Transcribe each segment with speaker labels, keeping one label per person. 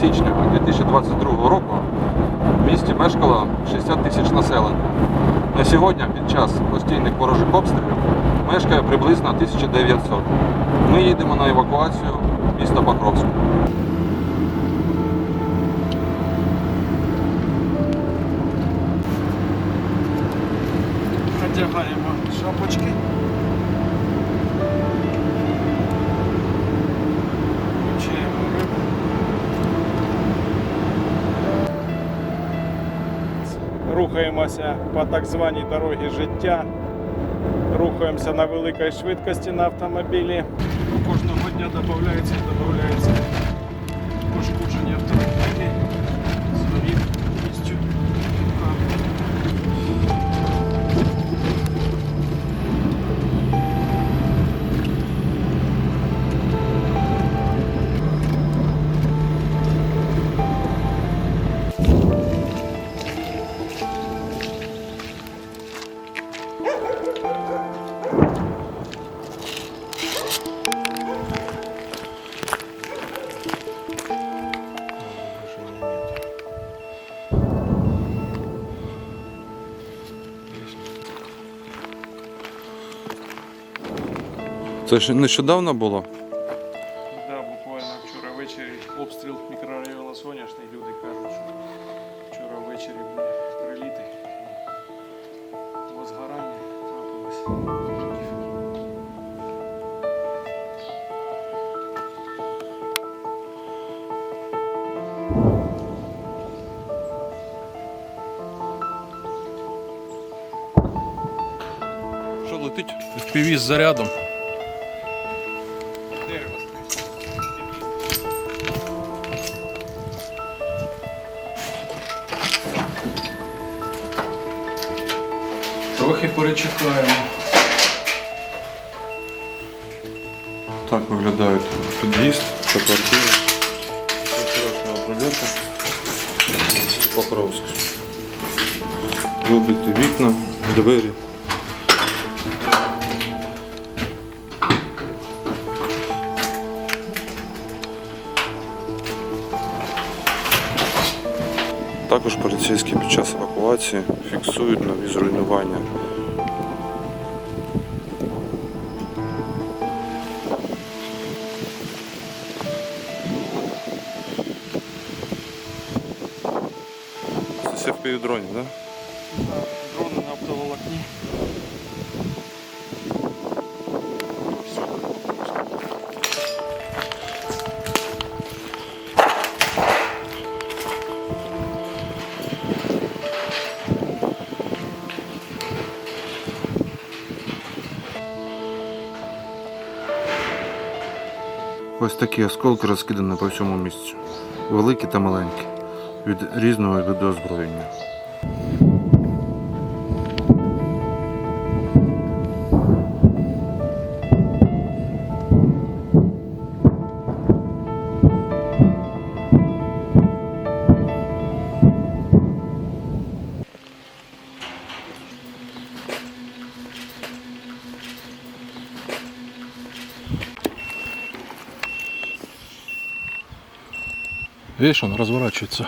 Speaker 1: січня 2022 року в місті мешкало 60 тисяч населення. На сьогодні під час постійних ворожих обстрілів мешкає приблизно 1900. Ми їдемо на евакуацію міста Покровську.
Speaker 2: Одягаємо шапочки. Рухаємося по так званій дорогі життя. Рухаємося на великій швидкості на автомобілі. Кожного дня додається і додається
Speaker 1: Це ж нещодавно було?
Speaker 2: Да, буквально вчора ввечері обстріл мікрорайону Соняшний. Люди кажуть, що вчора ввечері були приліти. Возгорання трапилось.
Speaker 3: Що летить? FPV з зарядом. Трохи перечекаємо.
Speaker 1: Так виглядають під'їзд та квартира. Вчорашнього прольоту. Покровськ. Вибиті вікна, двері. Також поліцейські під час евакуації фіксують нові зруйнування. Це все в півдроні, так? Да? Такі осколки розкидані по всьому місцю, Великі та маленькі. Від різного виду озброєння.
Speaker 3: Видишь, он разворачивается.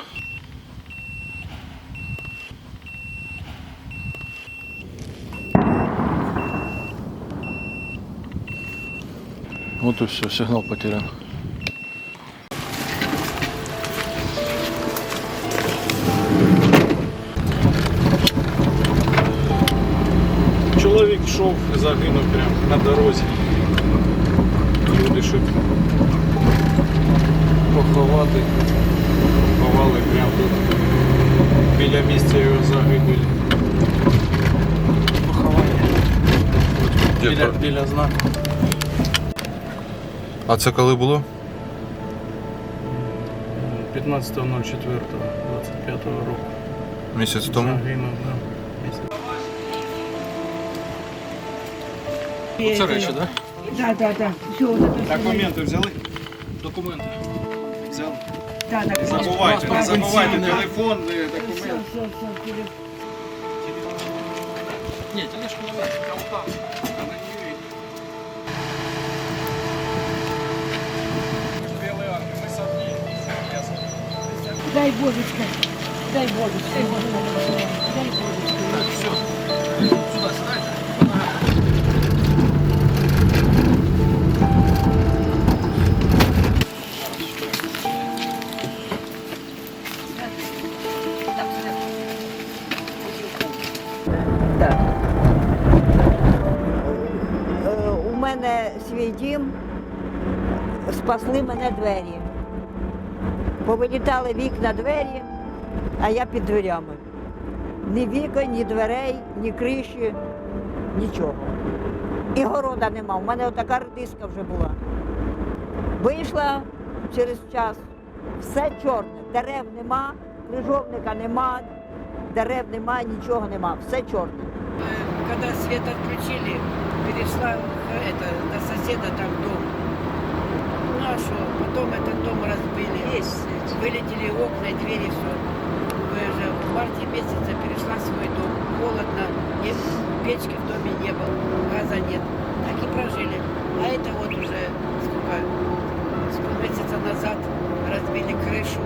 Speaker 3: Вот и все, сигнал потерян.
Speaker 2: Чоловік йшов і загинув прямо на дорозі. Люди, щоб поховати, ховали прямо тут біля місця його загибелі. Поховання біля, біля знаку.
Speaker 1: А це коли було?
Speaker 2: 15.04.25 року.
Speaker 1: Місяць тому.
Speaker 2: Загинув, да. Місяць.
Speaker 3: Це речі, так?
Speaker 4: Да, да, да. Все, вот это
Speaker 2: Документи взяли?
Speaker 3: Документи.
Speaker 2: Взяли.
Speaker 4: Да, да,
Speaker 2: Не забувайте, не забувайте телефон, е,
Speaker 4: Все,
Speaker 2: документи.
Speaker 4: все, все, телефон.
Speaker 3: Ні, тележку не треба.
Speaker 2: Белые армии, мы с одни. Ясно.
Speaker 4: дай Божечка. Дай Божечка. Дай Божечка.
Speaker 5: Свій дім, спасли мене двері. Повилітали вікна двері, а я під дверями. Ні вікон, ні дверей, ні криші, нічого. І города нема. У мене отака редиска вже була. Вийшла через час, все чорне, дерев нема, крижовника нема, дерев нема, нічого нема, все чорне.
Speaker 4: Когда свет отключили, перешла э, это, до соседа там дом. Ну а что, потом этот дом разбили. Вылетели окна, и двери, все. Уже в марте месяце перешла в свой дом. Холодно, нет, печки в доме не было, газа нет. Так и прожили. А это вот уже сколько, с полмесяца назад разбили крышу.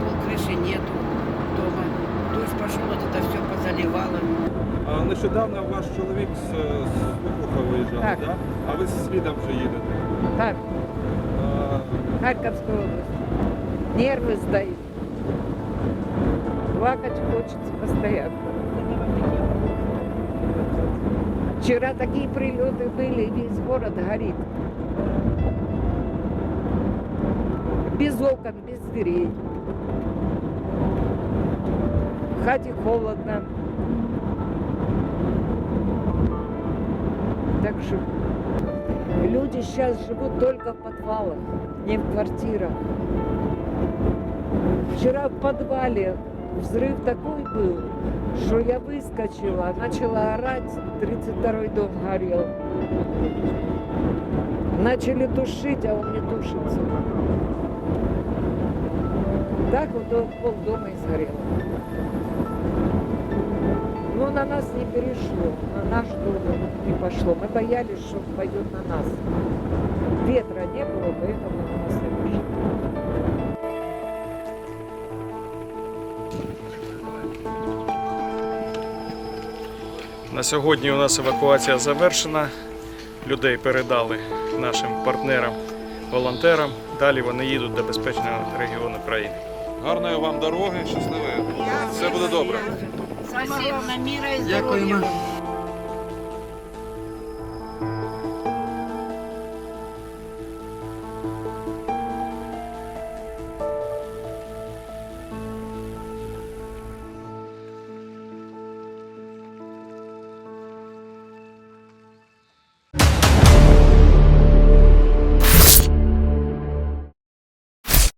Speaker 4: Пол крыши нету дома. Дождь пошел, вот это все позаливало.
Speaker 1: А нещодавно ваш чоловік з, з Лопуха виїжджав,
Speaker 6: Так.
Speaker 1: да? а ви слідом вже їдете.
Speaker 6: Так,
Speaker 1: А,
Speaker 6: Харьковская область. Нервы сдают. Плакать хочется постоянно. Вчера такие прилеты были, весь город горит. Без окон, без дверей. В хате холодно. Так что Люди сейчас живут только в подвалах, не в квартирах. Вчера в подвале взрыв такой был, что я выскочила, начала орать, 32-й дом горел. Начали тушить, а он не тушится. Так вот пол дома и сгорело. Но на нас не перешло, на наш дом не пошло. Мы боялись, что пойдет на нас. Ветра не было, поэтому на нас не пошло.
Speaker 2: На сьогодні у нас евакуація завершена. Людей передали нашим партнерам, волонтерам. Далі вони їдуть до безпечного регіону країни.
Speaker 1: гарної вам дороги, щасливої. Все буде добре.
Speaker 4: Спасибо, мира і здоров'я.